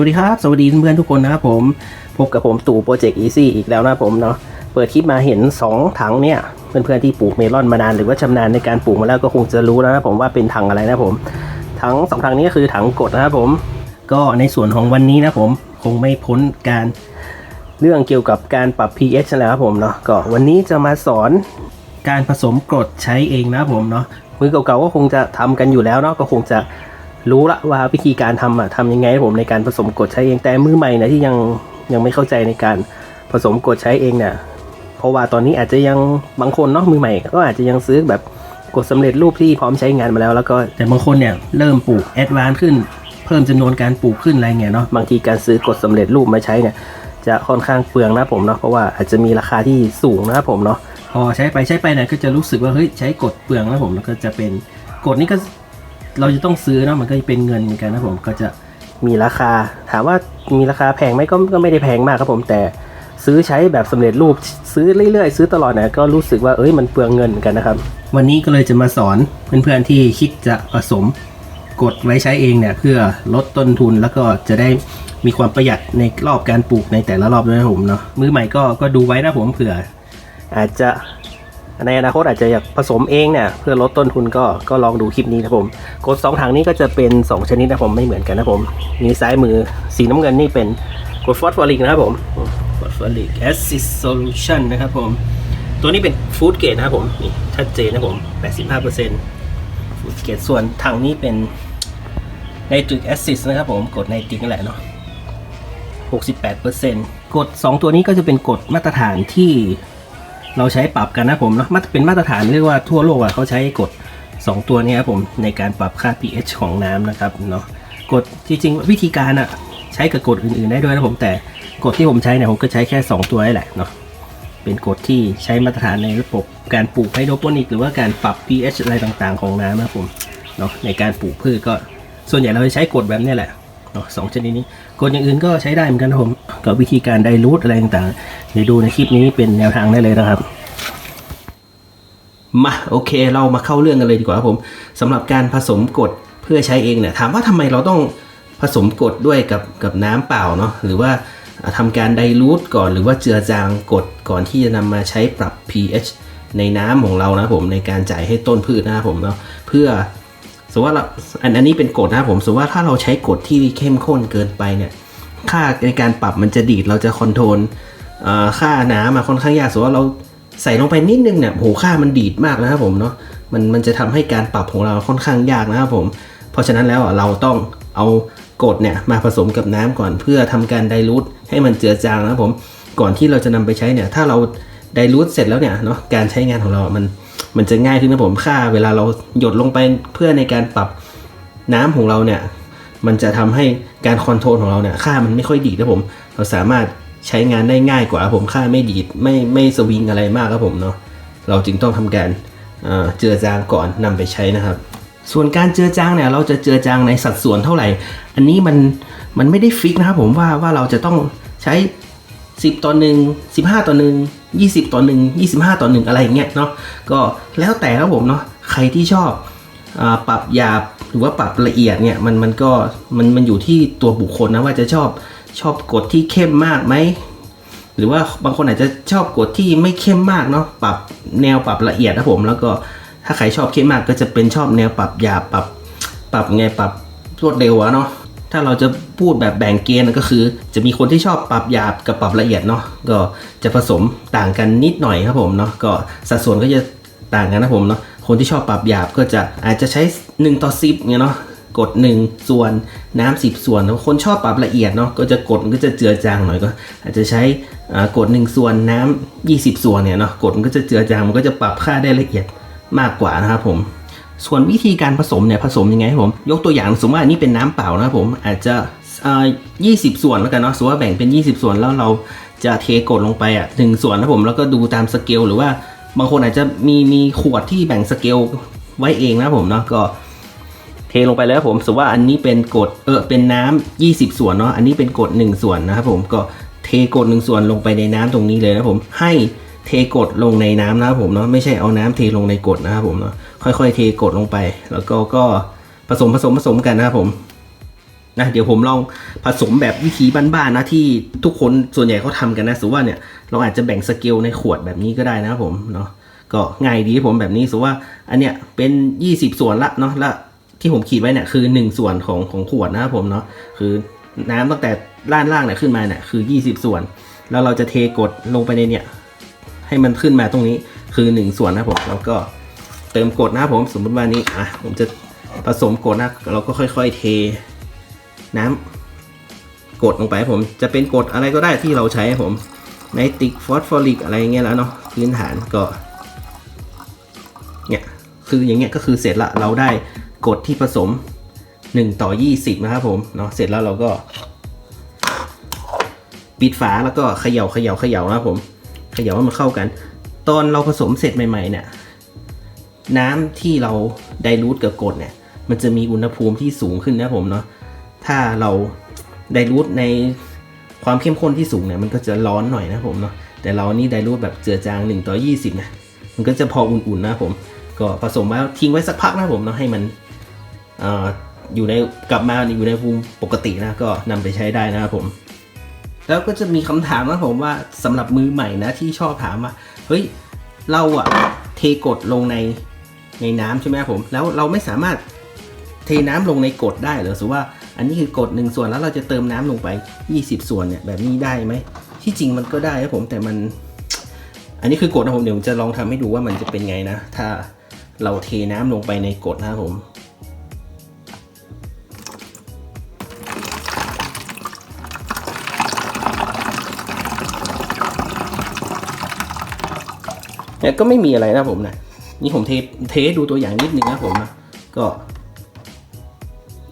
สวัสดีครับ สวัสดีเพื่อนๆทุกคนนะครับผม พบกับผมตู่โปรเจกต์อีซี่อีกแล้วนะผมเนาะเปิดคลิปมาเห็น 2 ถังเนี่ย เพื่อนๆที่ปลูกเมลอนมานานหรือว่าชำนาญในการปลูกมาแล้วก็คงจะรู้แล้วนะผมว่าเป็นถังอะไรนะผม ถังสองถังนี้ก็คือถังกดนะครับผม ก็ในส่วนของวันนี้นะผมคงไม่พ้นการเรื่องเกี่ยวกับการปรับ pH แหละครับผมเนาะก็วันนี้จะมาสอนการผสมกรดใช้เองนะผมเนาะมือเก่าๆก็คงจะทำกันอยู่แล้วเนาะก็คงจะ รู้ละว่าวิธีการทำอะทำยังไงให้ผมในการผสมกดใช้เองแต่มือใหม่นะที่ยังยังไม่เข้าใจในการผสมกดใช้เองเนี่ยเพราะว่าตอนนี้อาจจะยังบางคนเนาะมือใหม่ก็อาจจะยังซื้อแบบกดสำเร็จรูปที่พร้อมใช้งานมาแล้ว แล้วก็แต่บางคนเนี่ยเริ่มปลูกแอดวานซ์ขึ้น เพิ่มจำนวนการปลูกขึ้นอะไรเงี้ยเนาะบางทีการซื้อกดสำเร็จรูปมาใช้เนี่ยจะค่อนข้างเปลืองนะผมเนาะเพราะว่าอาจจะมีราคาที่สูงนะครับผมเนาะพอใช้ไปใช้ไปเนี่ยก็จะรู้สึกว่าเฮ้ยใช้กดเปลืองนะผมแล้วก็จะเป็นกดนี้ก็ เราจะต้องซื้อเนาะมันก็จะเป็นเงินเหมือนกันนะผมก็จะมีราคา ถามว่ามีราคาแพงไหมก็ก็ไม่ได้แพงมากครับผมแต่ซื้อใช้แบบสำเร็จรูปซื้อเรื่อยๆ ซื้อตลอดเนี่ยก็รู้สึกว่าเอ้ยมันเปลืองเงินเหมือนกันนะครับ วันนี้ก็เลยจะมาสอนเพื่อนๆที่คิดจะผสมกดไว้ใช้เองเนี่ยเพื่อลดต้นทุนแล้วก็จะได้มีความประหยัดในรอบการปลูกในแต่ละรอบด้วยนะผมเนาะมือใหม่ก็ก็ดูไว้นะผมเผื่อ อาจจะ ในอนาคตอาจจะอยากผสมเองเนี่ยเพื่อลดต้นทุนก็ก็ลองดูคลิปนี้นะผมกด2ถังนี้ก็จะเป็น 2 ชนิดนะผมไม่เหมือนกันนะผมมีซ้ายมือสีน้ำเงินนี่เป็นกดฟอสฟอริกนะครับผมฟอสฟอริกแอซิดโซลูชันนะครับผมตัวนี้เป็นฟู้ดเกรดนะครับผมนี่ชัดเจนนะผม85%ฟู้ดเกรดส่วนถังนี้เป็นไนตริกแอซิดนะครับผมกดไนตริกนั่นแหละเนาะ68%กฎ2ตัวนี้ก็จะเป็นกฎมาตรฐานที่ เราใช้ปรับกันนะผมเนาะมาเป็นมาตรฐานเรียกว่าทั่วโลกอะเขาใช้กฎ2ตัวนี้ครับผมในการปรับค่า pH ของน้ำนะครับเนาะกฎจริงๆวิธีการอะใช้กับกฎอื่นๆได้ด้วยนะผมแต่กฎที่ผมใช้เนี่ยผมก็ใช้แค่ 2 ตัวนี่แหละเนาะเป็นกฎที่ใช้มาตรฐานในระบบการปลูกไฮโดรโปนิก หรือว่าการปรับ pH อะไรต่างๆ ของน้ำนะผมเนาะในการปลูกพืชก็ส่วนใหญ่เราจะใช้กฎแบบนี้แหละ สองชนิดนี้กฎอย่างอื่นก็ใช้ได้เหมือนกันนะผมกับวิธีการไดรูทอะไรต่างๆเดี๋ยวดูในคลิปนี้เป็นแนวทางได้เลยนะครับมาโอเคเรามาเข้าเรื่องกันเลยดีกว่าครับผมสำหรับการผสมกดเพื่อใช้เองเนี่ยถามว่าทำไมเราต้องผสมกดด้วยกับกับน้ำเปล่าเนาะหรือว่าทำการไดรูทก่อนหรือว่าเจือจางกดก่อนที่จะนำมาใช้ปรับ pH ในน้ำของเรานะผมในการจ่ายให้ต้นพืชนะครับผมเนาะเพื่อ สมมติว่าเราอันอันนี้เป็นกฎนะครับผมสมมติว่าถ้าเราใช้กฎที่เข้มข้นเกินไปเนี่ยค่าในการปรับมันจะดีดเราจะคอนโทรลเอ่อค่าน้ำมาค่อนข้างยากสมมติว่าเราใส่ลงไปนิดนึงเนี่ยโหค่ามันดีดมากนะครับผมเนาะมันมันจะทำให้การปรับของเราค่อนข้างยากนะครับผม เพราะฉะนั้นแล้วเราต้องเอากดเนี่ยมาผสมกับน้ำก่อนเพื่อทำการไดรูทให้มันเจือจางนะครับผมก่อนที่เราจะนำไปใช้เนี่ยถ้าเราไดรูทเสร็จแล้วเนี่ยเนาะการใช้งานของเราอะมัน มันจะง่ายขึ้นนะผมค่า เวลาเราหยดลงไปเพื่อในการปรับน้ำของเราเนี่ย มันจะทำให้การคอนโทรลของเราเนี่ยค่ามันไม่ค่อยดีนะผม เราสามารถใช้งานได้ง่ายกว่าผมค่าไม่ดีดไม่ไม่สวิงอะไรมากครับผมเนาะเราจึงต้องทำการเอ่อเจือจางก่อนนำไปใช้นะครับ ส่วนการเจือจางเนี่ยเราจะเจือจางในสัดส่วนเท่าไหร่ อันนี้มันมันไม่ได้ฟิกนะครับผมว่าว่าเราจะต้องใช้ 10 ต่อหนึ่ง15 ต่อหนึ่ง20 ต่อหนึ่ง25 ต่อหนึ่งอะไรอย่างเงี้ยเนาะก็แล้วแต่ครับผมเนาะใครที่ชอบอปรับหยาบหรือว่าปรับละเอียดเนี่ยมันมันก็มันมันอยู่ที่ตัวบุคคลนะว่าจะชอบชอบกฎที่เข้มมากไหมหรือว่าบางคนอาจจะชอบกฎที่ไม่เข้มมากเนาะปรับแนวปรับละเอียดนะผมแล้วก็ถ้าใครชอบเข้มมากก็จะเป็นชอบแนวปรับหยาบปรับ ปรับไงปรับรวดเร็วอะเนาะถ้าเราจะ พูดแบบแบ่งเกณฑ์ก็คือ จะมีคนที่ชอบปรับหยาบกับปรับละเอียดเนาะก็จะผสมต่างกันนิดหน่อยครับผมเนาะก็สัดส่วนก็จะต่างกันนะผมเนาะคนที่ชอบปรับหยาบก็จะอาจจะใช้ 1 ต่อ 10เนี่ยเนาะกด 1 ส่วนน้ำ10 ส่วน คนชอบปรับละเอียดเนาะก็จะกดมันก็จะเจือจางหน่อยก็ อาจจะใช้อ่ากด 1 ส่วนน้ำ20 ส่วนเนี่ยเนาะกดมันก็จะเจือจางมันก็จะปรับค่าได้ละเอียดมากกว่านะครับผมส่วนวิธีการผสมเนี่ยผสมยังไงผม ยกตัวอย่างสมมติว่านนี้เป็นน้ำเปล่านะครับผมอาจจะ อ่า20ส่วนแล้วกันเนาะสมมติว่าแบ่งเป็น 20 ส่วนแล้วเราจะเทกดลงไปอะหนึ่งส่วนนะผมแล้วก็ดูตามสเกลหรือว่าบางคนอาจจะมีมีขวดที่แบ่งสเกลไว้เองนะผมเนาะก็เทลงไปแล้วผมสมมติว่าอันนี้เป็นกรดเออเป็นน้ำ20 ส่วนเนาะอันนี้เป็นกรด1 ส่วนนะครับผมก็เทกรด1 ส่วนลงไปในน้ำตรงนี้เลยนะผมให้เทกรดลงในน้ำนะครับผมเนาะไม่ใช่เอาน้ำเทลงในกรดนะครับผมเนาะค่อยๆ เทกรดลงไป แล้วก็ก็ผสมผสมผสมกันนะครับผม นะเดี๋ยวผมลองผสมแบบวิธีบ้านๆนะที่ทุกคนส่วนใหญ่เขาทำกันนะสมมติว่าเนี่ยเราอาจจะแบ่งสเกลในขวดแบบนี้ก็ได้นะผมเนาะก็ง่ายดีผมแบบนี้สมมติว่าอันเนี้ยเป็น 20 ส่วนละเนาะละที่ผมขีดไว้เนี่ยคือ 1 ส่วนของของขวดนะครับผมเนาะคือน้ำตั้งแต่ด้านล่างเนี่ยขึ้นมาเนี่ยคือ 20 ส่วน แล้วเราจะเทกดลงไปในเนี่ยให้มันขึ้นมาตรงนี้คือ 1 ส่วนนะผมแล้วก็เติมกดนะครับผมสมมติว่านี้อะผมจะผสมกดนะเราก็ค่อย ๆ เท น้ำกดลงไปผมจะเป็นกดอะไรก็ได้ที่เราใช้ผมไนติกฟอสฟอริกอะไรอย่างเงี้ยแล้วเนาะพื้นฐานก็เนี่ยคืออย่างเงี้ยก็คือเสร็จละเราได้กดที่ผสม 1 ต่อ 20 นะครับผมเนาะเสร็จแล้วเราก็ ปิดฝาแล้วก็เขย่าเขย่าเขย่านะครับผมเขย่าให้มันเข้ากัน ตอนเราผสมเสร็จใหม่ๆเนี่ยน้ำที่เราไดรูทกับกดเนี่ย มันจะมีอุณหภูมิที่สูงขึ้นนะผมเนาะ ถ้าเราไดรูทในความเข้มข้นที่สูงเนี่ยมันก็จะร้อนหน่อยนะผมเนาะแต่เรานี่ไดรูทแบบเจือจาง1ต่อ20นะมันก็จะพออุ่นๆนะผม ก็ผสมไว้ทิ้งไว้สักพักนะผมเนาะให้มันออยู่ในกลับมาอยู่ในภูมิปกตินะก็นำไปใช้ได้นะครับผมแล้วก็จะมีคำถามนะผมว่าสำหรับมือใหม่นะที่ชอบถามว่าเฮ้ยเราอะเทกดลงในในน้ำใช่ไหมครับผม แล้วเราไม่สามารถเทน้ำลงในกดได้หรือสมมติว่า อันนี้คือกรดหนึ่งส่วนแล้วเราจะเติมน้ำลงไป 20 ส่วนเนี่ยแบบนี้ได้ไหมที่จริงมันก็ได้ครับผมแต่มัน อันนี้คือกรดนะผมเดี๋ยวผมจะลองทำให้ดูว่ามันจะเป็นไงนะ ถ้าเราเทน้ำลงไปในกรดนะครับผมเนี่ยก็ไม่มีอะไรนะผมนะนี่ผมเทเทดูตัวอย่างนิดนึงนะผมนะก็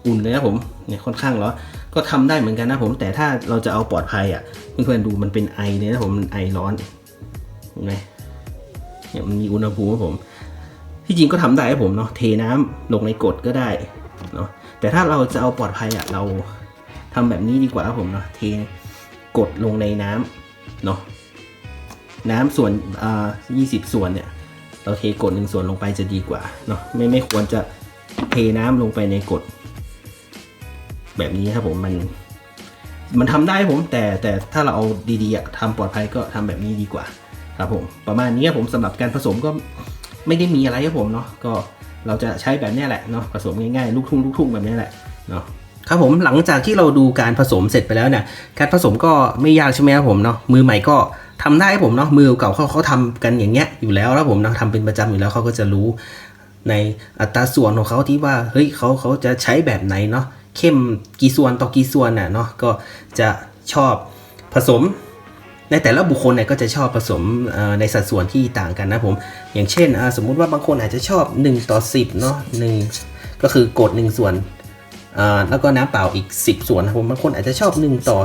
อุ่นเลยนะผมเนี่ยค่อนข้างร้อนก็ทำได้เหมือนกันนะผมแต่ถ้าเราจะเอาปลอดภัยอะเพื่อนๆดูมันเป็นไอเนี่ยนะผมมันไอร้อนเห็นไหมเนี่ยมันมีอุณหภูมิผม ที่จริงก็ทำได้ผมเนาะเทน้ำลงในกดก็ได้เนาะแต่ถ้าเราจะเอาปลอดภัยอะเราทำแบบนี้ดีกว่าครับผมเนาะเทกดลงในน้ำเนาะน้ำส่วนอ่า20ส่วนเนี่ยเราเทกดหนึ่งส่วนลงไปจะดีกว่าเนาะไม่ไม่ควรจะเทน้ำลงไปในกด แบบนี้ครับผมมัน มันทำได้ผม แต่แต่ถ้าเราเอาดีๆอะทำปลอดภัยก็ทำแบบนี้ดีกว่า ครับผม ประมาณนี้ครับผมสำหรับการผสมก็ไม่ได้มีอะไรครับผมเนาะก็เราจะใช้แบบนี้แหละเนาะผสมง่ายๆลูกทุ่งลูกทุ่งแบบนี้แหละเนาะครับผมหลังจากที่เราดูการผสมเสร็จไปแล้วเนี่ยการผสมก็ไม่ยากใช่ไหมครับผมเนาะมือใหม่ก็ทำได้ครับผมเนาะมือเก่าเขาเขาทำกันอย่างเงี้ยอยู่แล้วแล้วผมเนาะทำเป็นประจำอยู่แล้วเขาก็จะรู้ในอัตราส่วนของเขาที่ว่าเฮ้ยเขาเขาจะใช้แบบไหนเนาะ เข้มกี่ส่วนต่อกี่ส่วนน่ะเนาะก็จะชอบผสม ในแต่ละบุคคลเนี่ยก็จะชอบผสมในสัดส่วนที่ต่างกันนะผมอย่างเช่นสมมุติว่าบางคนอาจจะชอบ 1 ต่อ 10เนาะ1ก็คือกด 1 ส่วนแล้วก็น้ำเปล่าอีก 10 ส่วนนะผมบางคนอาจจะชอบ 1 ต่อ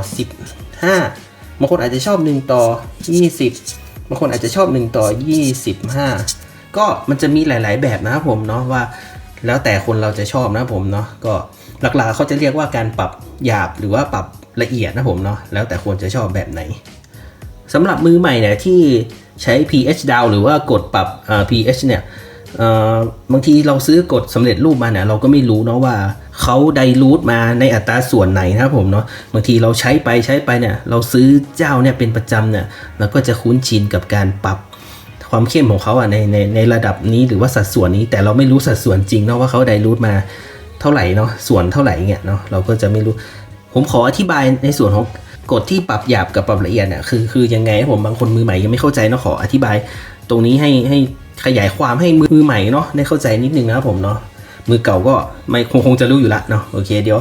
15 บางคนอาจจะชอบ 1 ต่อ 20 บางคนอาจจะชอบ 1 ต่อ 25 ก็มันจะมีหลาย ๆ แบบนะครับผมเนาะว่า แล้วแต่คนเราจะชอบนะผมเนาะก็ หลักๆเขาจะเรียกว่าการปรับหยาบหรือว่าปรับละเอียดนะผมเนาะแล้วแต่คนจะชอบแบบไหนสำหรับมือใหม่เนี่ยที่ใช้ pH down หรือว่ากดปรับ pH เนี่ยบางทีเราซื้อกดสำเร็จรูปมาเนี่ยเราก็ไม่รู้เนาะว่าเขาไดรูทมาในอัตราส่วนไหนนะครับผมเนาะบางทีเราใช้ไปใช้ไปเนี่ยเราซื้อเจ้าเนี่ยเป็นประจำเนี่ยเราก็จะคุ้นชินกับการปรับความเข้มของเขาอะในในในระดับนี้หรือว่าสัดส่วนนี้แต่เราไม่รู้สัดส่วนจริงเนาะว่าเขาไดรูทมา เท่าไหร่เนาะส่วนเท่าไหร่เงี้ยเนาะเราก็จะไม่รู้ ผมขออธิบายในส่วนของกฎที่ปรับหยาบกับปรับละเอียดเนี่ยคือคือยังไงผมบางคนมือใหม่ยังไม่เข้าใจเนาะขออธิบาย ตรงนี้ให้ให้ขยายความให้มือใหม่เนาะได้เข้าใจนิดนึงนะครับผมเนาะมือเก่าก็ไม่คงคงจะรู้อยู่ละเนาะโอเคเดี๋ยว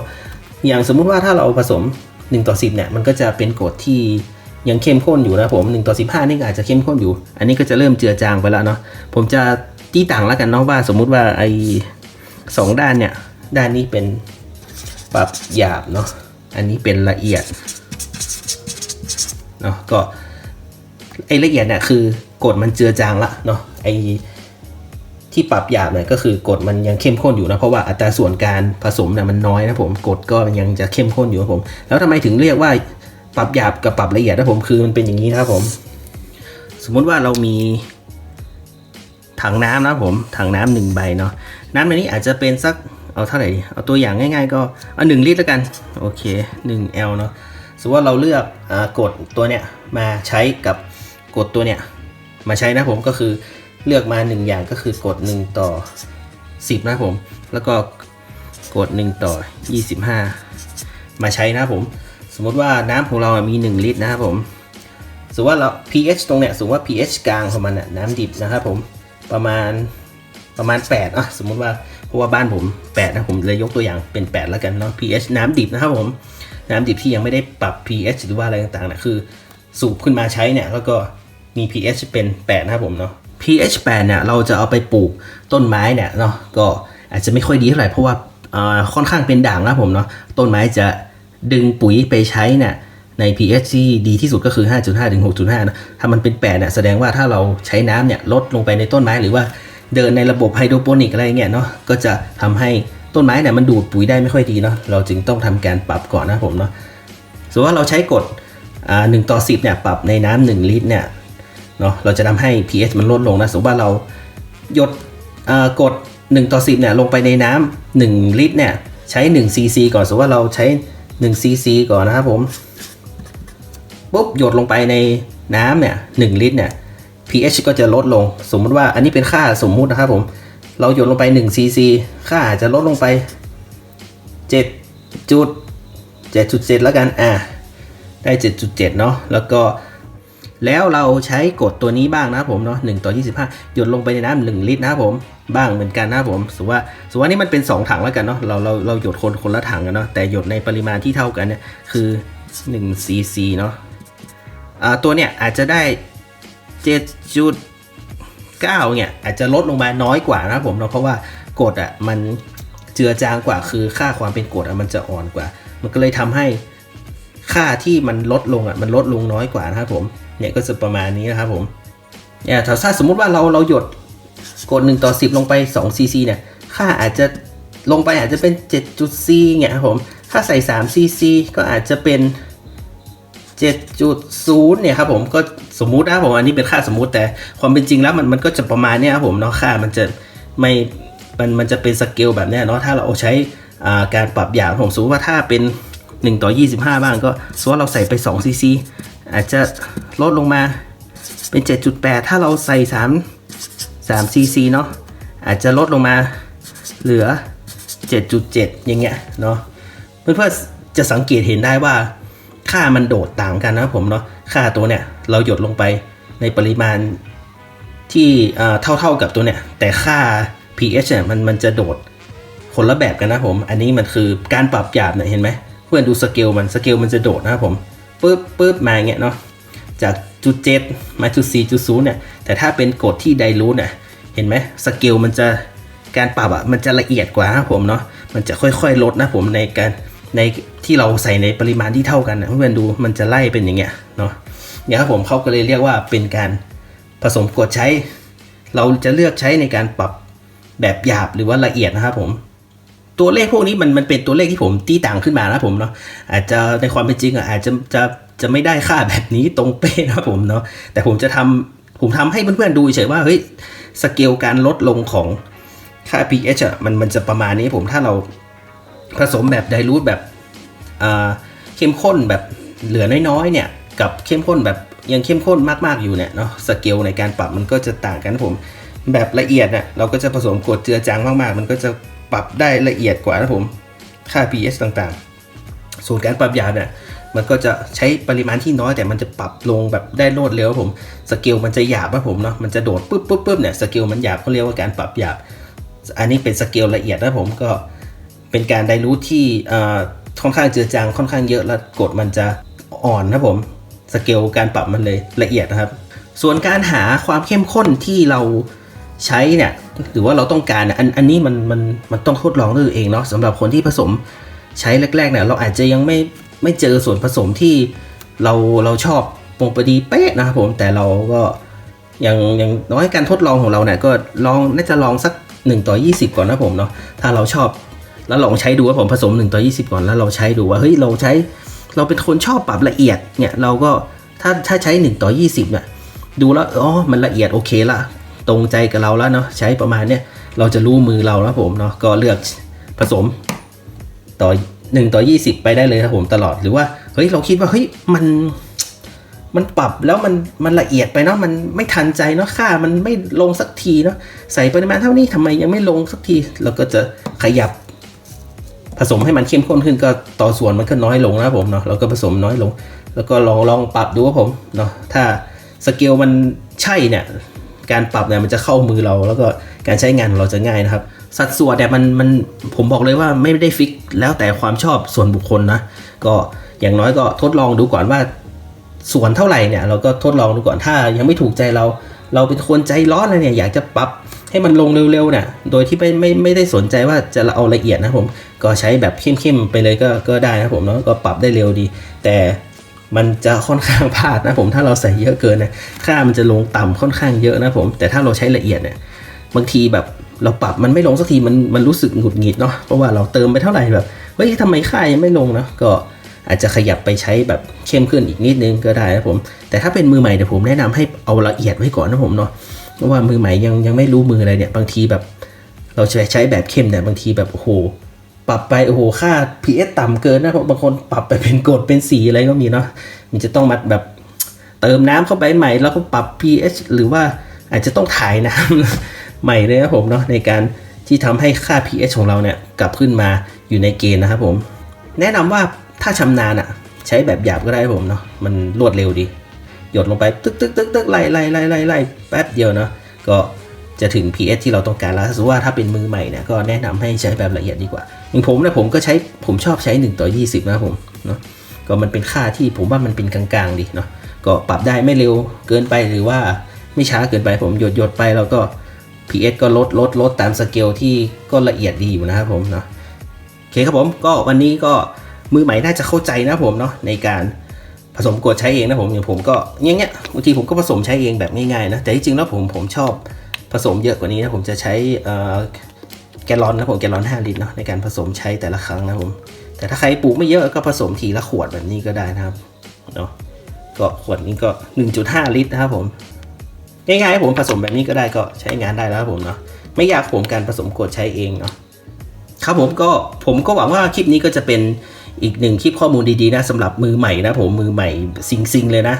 อย่างสมมุติว่าถ้าเราผสม1ต่อ10เนี่ยมันก็จะเป็นกฎที่ยังเข้มข้นอยู่นะผม1ต่อ15 นี่อาจจะเข้มข้นอยู่ อันนี้ก็จะเริ่มเจือจางไปแล้วเนาะผมจะตีต่างแล้วกันเนาะว่าสมมุติว่าไอ้สองด้านเนี่ย ด้านนี้เป็นปรับหยาบเนาะ อันนี้เป็นละเอียดเนาะ ก็ไอ้ละเอียดเนี่ยคือกดมันเจือจางละเนาะ ไอ้ที่ปรับหยาบเนี่ยก็คือกดมันยังเข้มข้นอยู่นะเพราะว่าอัตราส่วนการผสมเนี่ยมันน้อยนะผมกดก็ยังจะเข้มข้นอยู่นะผม แล้วทำไมถึงเรียกว่าปรับหยาบกับปรับละเอียดนะผมคือมันเป็นอย่างนี้นะครับผม สมมุติว่าเรามีถังน้ำนะผมถังน้ำหนึ่งใบเนาะน้ำในนี้อาจจะเป็นสัก เอาเท่าไหร่ดี เอาตัวอย่างง่ายๆก็ เอา1ลิตรแล้วกัน โอเค1 L เนาะสมมติว่าเราเลือกอกดตัวเนี้ยมาใช้กับกดตัวเนี้ยมาใช้นะผมก็คือเลือกมา 1 อย่างก็คือกด 1 ต่อ 10 นะผม แล้วก็กด 1 ต่อ 25 มาใช้นะผม สมมติว่าน้ำของเรามี 1 ลิตรนะครับผมสมมติว่าเรา pH ตรงเนี้ยสมมติว่า pH กลางของมันน่ะน้ำดิบนะครับผมประมาณประมาณ 8อะสมมติว่า ราะว่าบ้านผม 8 นะผมเลยยกตัวอย่างเป็น 8 แล้วกันเนาะ pH น้ำดิบนะครับผมน้ำดิบที่ยังไม่ได้ปรับ pH หรือว่าอะไรต่างๆนะคือ สูบขึ้นมาใช้เนี่ยแล้วก็มี pH เป็น 8 นะครับผมเนาะ pH 8 เนี่ยเราจะเอาไปปลูกต้นไม้เนี่ยเนาะก็อาจจะไม่ค่อยดีเท่าไหร่เพราะว่าค่อนข้างเป็นด่างนะผมเนาะต้นไม้จะดึงปุ๋ยไปใช้เนี่ยใน pH ที่ดีที่สุดก็คือ 5.5 ถึง 6.5นะถ้ามันเป็น8เนี่ยแสดงว่าถ้าเราใช้น้ำเนี่ยลดลงไปในต้นไม้หรือว่า เดินในระบบไฮโดรโปนิกอะไรเงี้ยเนาะก็จะทำให้ต้นไม้เนี่ยมันดูดปุ๋ยได้ไม่ค่อยดีเนาะเราจึงต้องทำการปรับก่อนนะผมเนาะสมมติว่าเราใช้กฎอ่าหนึ่งต่อสิบเนี่ยปรับในน้ำหนึ่งลิตรเนี่ยเนาะเราจะทำให้ pH มันลดลงนะสมมติว่าเราหยดอ่ากด1ต่อ10เนี่ยลงไปในน้ำ1ลิตรเนี่ยใช้1 cc ก่อนสมมติว่าเราใช้1 cc ก่อนนะครับผมปุ๊บหยดลงไปในน้ำเนี่ย1ลิตรเนี่ย pH ก็จะลดลง สมมติว่าอันนี้เป็นค่าสมมุตินะครับผม เราหยดลงไป1 cc ค่าอาจจะลดลงไป 7 จุด 7.7 แล้วกัน อะได้ 7.7 เนาะ แล้วก็ แล้วเราใช้กฎตัวนี้บ้างนะครับผมเนาะ1ต่อ 25 หยดลงไปในน้ำ1ลิตรนะครับผม บ้างเหมือนกันนะครับผม สมมติว่า สมมติว่านี่มันเป็น 2 ถังแล้วกันเนาะ เรา เรา เราหยดคนคนละถังกันเนาะ แต่หยดในปริมาณที่เท่ากันเนี่ย คือ1 cc เนาะอ่าตัวเนี่ยอาจจะได้ 7.9เนี่ยอาจจะลดลงมาน้อยกว่านะครับผมเนาะเพราะว่ากฎอะมันเจือจางกว่าคือค่าความเป็นกรดอะมันจะอ่อนกว่า มันก็เลยทำให้ค่าที่มันลดลงอะมันลดลงน้อยกว่านะครับผมเนี่ยก็จะประมาณนี้นะครับผมเนี่ยถ้าสมมุติว่าเราเราหยดกด1ต่อ 10 ลงไป2 cc เนี่ยค่าอาจจะลงไปอาจจะเป็น7.4เนี่ยครับผม ถ้าใส่3 cc ก็อาจจะเป็น 7.0เนี่ยครับผมก็สมมุตินะผมอันนี้เป็นค่าสมมุติแต่ความเป็นจริงแล้วมันมันก็จะประมาณเนี้ยครับผมเนาะค่ามันจะไม่มันมันจะเป็นสเกลแบบเนี้ยเนาะถ้าเราใช้อ่าการปรับอย่างผมสมมติว่าถ้าเป็น 1 ต่อ 25 บ้างก็สมมติว่าเราใส่ไป2 cc อาจจะลดลงมาเป็น 7.8 ถ้าเราใส่3 3 cc เนาะอาจจะลดลงมาเหลือ 7.7 อย่างเงี้ยเนาะเพื่อนๆจะสังเกตเห็นได้ว่า ค่ามันโดดต่างกันนะผมเนาะค่าตัวเนี่ยเราหยดลงไปในปริมาณที่เอ่อเท่าๆกับตัวเนี่ย แต่ค่า pH เนี่ยมันมันจะโดดคนละแบบกันนะผม อันนี้มันคือการปรับหยาบเนี่ยเห็นไหมเพื่อนดูสเกลมันสเกลมันจะโดดนะผมปึ๊บปึ๊บมาอย่างเงี้ยเนาะจากจุดเจ็ดมาจุดสี่จุดศูนย์เนี่ยแต่ถ้าเป็นกฎที่ไดรูทเนี่ยเห็นไหมสเกลมันจะการปรับอะมันจะละเอียดกว่านะผมเนาะมันจะค่อยๆลดนะผมในการใน ที่เราใส่ในปริมาณที่เท่ากันนะเพื่อนๆดูมันจะไล่เป็นอย่างเงี้ยเนาะเนี่ยครับผมเขาก็เลยเรียกว่าเป็นการผสมกดใช้ เราจะเลือกใช้ในการปรับแบบหยาบหรือว่าละเอียดนะครับผม ตัวเลขพวกนี้มันมันเป็นตัวเลขที่ผมตีต่างขึ้นมานะผมเนาะอาจจะในความเป็นจริงอะอาจจะจะจะไม่ได้ค่าแบบนี้ตรงเป๊ะนะผมเนาะแต่ผมจะทำผมทำให้เพื่อนๆดูเฉยว่าเฮ้ยสเกลการลดลงของค่า pH อะมันมันจะประมาณนี้ผมถ้าเราผสมแบบไดรูทแบบ เข้มข้นแบบเหลือน้อยๆเนี่ยกับเข้มข้นแบบยังเข้มข้นมากๆอยู่เนี่ยเนาะสเกลในการปรับมันก็จะต่างกันผมแบบละเอียดเนี่ยเราก็จะผสมกรดเจือจางมากๆ มันก็จะปรับได้ละเอียดกว่านะผมค่า pH ต่างๆ ส่วนการปรับหยาบเนี่ยมันก็จะใช้ปริมาณที่น้อยแต่มันจะปรับลงแบบได้รวดเร็วผมสเกลมันจะหยาบนะผมเนาะมันจะโดดปุ๊บปุ๊บปุ๊บเนี่ยสเกลมันหยาบเขาเรียกว่าการปรับหยาบ อันนี้เป็นสเกลละเอียดนะผมก็เป็นการไดรูทที่อ่า ค่อนข้างเจือจางค่อนข้างเยอะแล้วกดมันจะอ่อนนะผมสเกลการปรับมันเลยละเอียดนะครับ ส่วนการหาความเข้มข้นที่เราใช้เนี่ยหรือว่าเราต้องการอันอันนี้มันมันมันต้องทดลองด้วยตัวเองเนาะสำหรับคนที่ผสมใช้แรกๆเนี่ยเราอาจจะยังไม่ไม่เจอส่วนผสมที่เราเราชอบปงปดีเป๊ะนะครับผมแต่เราก็ย่างย่างน้อยการทดลองของเราเนี่ยก็ลองน่าจะลองสัก 1 ต่อ 20 ก่อนนะผมเนาะถ้าเราชอบ แล้วลองใช้ดูว่าผมผสม1ต่อ20 ก่อนแล้วเราใช้ดูว่าเฮ้ยเราใช้เราเป็นคนชอบปรับละเอียดเนี่ยเราก็ถ้าถ้าใช้1ต่อ20เนี่ยดูแล้วอ๋อมันละเอียดโอเคละตรงใจกับเราแล้วเนาะใช้ประมาณเนี้ยเราจะรู้มือเราแล้วผมเนาะก็เลือกผสมต่อ1ต่อ20 ไปได้เลยครับผมตลอดหรือว่าเฮ้ยเราคิดว่าเฮ้ยมันมันปรับแล้วมันมันละเอียดไปเนาะมันไม่ทันใจเนาะค่ามันไม่ลงสักทีเนาะใส่ปริมาณเท่านี้ทำไมยังไม่ลงสักที เราก็จะขยับ สมให้มันเข้มข้นขึ้นก็ต่อส่วนมันก็น้อยลงนะผมเนาะเราก็ผสมน้อยลง แล้วก็ลองลองปรับดูครับผมเนาะถ้าสเกลมันใช่เนี่ยการปรับเนี่ยมันจะเข้ามือเราแล้วก็การใช้งานของเราจะง่ายนะครับ สัดส่วนเนี่ยมันมันผมบอกเลยว่าไม่ได้ฟิกแล้วแต่ความชอบส่วนบุคคลนะก็อย่างน้อยก็ทดลองดูก่อนว่าส่วนเท่าไหร่เนี่ยเราก็ทดลองดูก่อนถ้ายังไม่ถูกใจเรา เราเป็นคนใจร้อนเลยเนี่ยอยากจะปรับ ให้มันลงเร็วๆเนี่ยโดยที่ไม่ไม่ไม่ได้สนใจว่าจะเอาละเอียดนะผม ก็ใช้แบบเข้มๆไปเลยก็ก็ได้นะผมเนาะก็ปรับได้เร็วดี แต่มันจะค่อนข้างพลาดนะผมถ้าเราใส่เยอะเกินนะค่ามันจะลงต่ำค่อนข้างเยอะนะผม แต่ถ้าเราใช้ละเอียดเนี่ยบางทีแบบเราปรับมันไม่ลงสักทีมันมันรู้สึกหงุดหงิดเนาะเพราะว่าเราเติมไปเท่าไหร่แบบเฮ้ยทำไมค่ายังไม่ลงนะก็อาจจะขยับไปใช้แบบเข้มขึ้นอีกนิดนึงก็ได้นะผม แต่ถ้าเป็นมือใหม่เดี๋ยวผมแนะนำให้เอาละเอียดไว้ก่อนนะผมเนาะ เพราะว่ามือใหม่ยังยังไม่รู้มืออะไรเนี่ย บางทีแบบ เราใช้ใช้แบบเข้มเนี่ยบางทีแบบโอ้โหปรับไปโอ้โหค่า pH ต่ำเกินนะเพราะบางคนปรับไปเป็นกรดเป็นสีอะไรก็มีเนาะมันจะต้องมาแบบเติมน้ำเข้าไปใหม่แล้วก็ปรับ pH หรือว่าอาจจะต้องถ่ายน้ำใหม่เลยนะผมเนาะในการที่ทำให้ค่า pH ของเราเนี่ยกลับขึ้นมาอยู่ในเกณฑ์นะครับผม แนะนำว่าถ้าชำนาญอะใช้แบบหยาบก็ได้ผมเนาะมันรวดเร็วดี หยดลงไปตึกตึกตึกตึกไล่ไล่ไล่ไล่ไล่แป๊บเดียวเนาะก็จะถึง pH ที่เราต้องการแล้วถ้าสมมติว่าถ้าเป็นมือใหม่เนี่ยก็แนะนำให้ใช้แบบละเอียดดีกว่าอย่างผมเนี่ยผมก็ใช้ผมชอบใช้ 1 ต่อ 20 นะผมเนาะก็มันเป็นค่าที่ผมว่ามันเป็นกลางๆดีเนาะก็ปรับได้ไม่เร็วเกินไปหรือว่าไม่ช้าเกินไปผมหยดหยดไปแล้วก็ pH ก็ลดลดลดตามสเกลที่ก็ละเอียดดีอยู่นะครับผมเนาะโอเคครับผมก็วันนี้ก็มือใหม่น่าจะเข้าใจนะผมเนาะในการ ผสมกรดใช้เองนะผมอย่างผมก็เงี้ยเงี้ยบางทีผมก็ผสมใช้เองแบบง่ายๆนะแต่ที่จริงแล้วผมผมชอบผสมเยอะกว่านี้นะผมจะใช้แกลลอนนะผมแกลลอน 5 ลิตรเนาะในการผสมใช้แต่ละครั้งนะผมแต่ถ้าใครปลูกไม่เยอะก็ผสมทีละขวดแบบนี้ก็ได้นะครับเนาะก็ขวดนี้ก็ 1.5 ลิตรนะครับผมง่ายๆผมผสมแบบนี้ก็ได้ก็ใช้งานได้แล้วครับผมเนาะไม่ยากผมการผสมกรดใช้เองเนาะครับผมก็ผมก็หวังว่าคลิปนี้ก็จะเป็น อีกหนึ่งคลิปข้อมูลดีๆนะสำหรับมือใหม่นะผมมือใหม่ซิงๆเลยนะ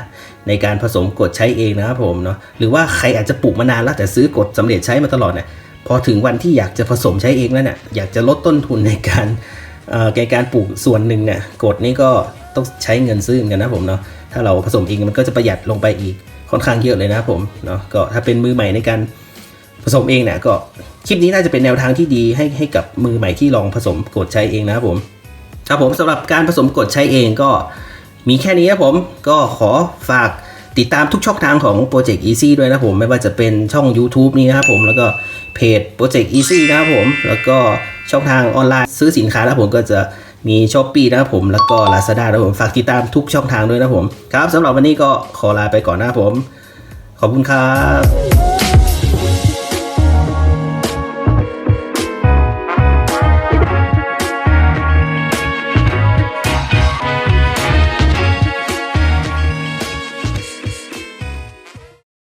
ในการผสมกดใช้เองนะครับผมเนาะหรือว่าใครอาจจะปลูกมานานแล้วแต่ซื้อกดสำเร็จใช้มาตลอดเนี่ยพอถึงวันที่อยากจะผสมใช้เองแล้วเนี่ยอยากจะลดต้นทุนในการในการปลูกส่วนหนึ่งเนี่ยกดนี่ก็ต้องใช้เงินซื้อเหมือนกันนะผมเนาะถ้าเราผสมเองมันก็จะประหยัดลงไปอีกค่อนข้างเยอะเลยนะผมเนาะก็ถ้าเป็นมือใหม่ในการผสมเองเนี่ยก็คลิปนี้น่าจะเป็นแนวทางที่ดีให้ให้กับมือใหม่ที่ลองผสมกดใช้เองนะครับผม ครับผมสำหรับการผสมกดใช้เองก็มีแค่นี้ครับผมก็ขอฝากติดตามทุกช่องทางของ Project Easy ด้วยนะผมไม่ว่าจะเป็นช่อง YouTube นี้นะครับผมแล้วก็เพจ Project Easy นะครับผม แล้วก็ช่องทางออนไลน์ซื้อสินค้านะผมก็จะมี s h อ p e e นะครับผมแล้วก็ Lazada นะผมฝากติดตามทุกช่องทางด้วยนะผม ครับสำหรับวันนี้ก็ขอลาไปก่อนนะครับผม ขอบคุณครับ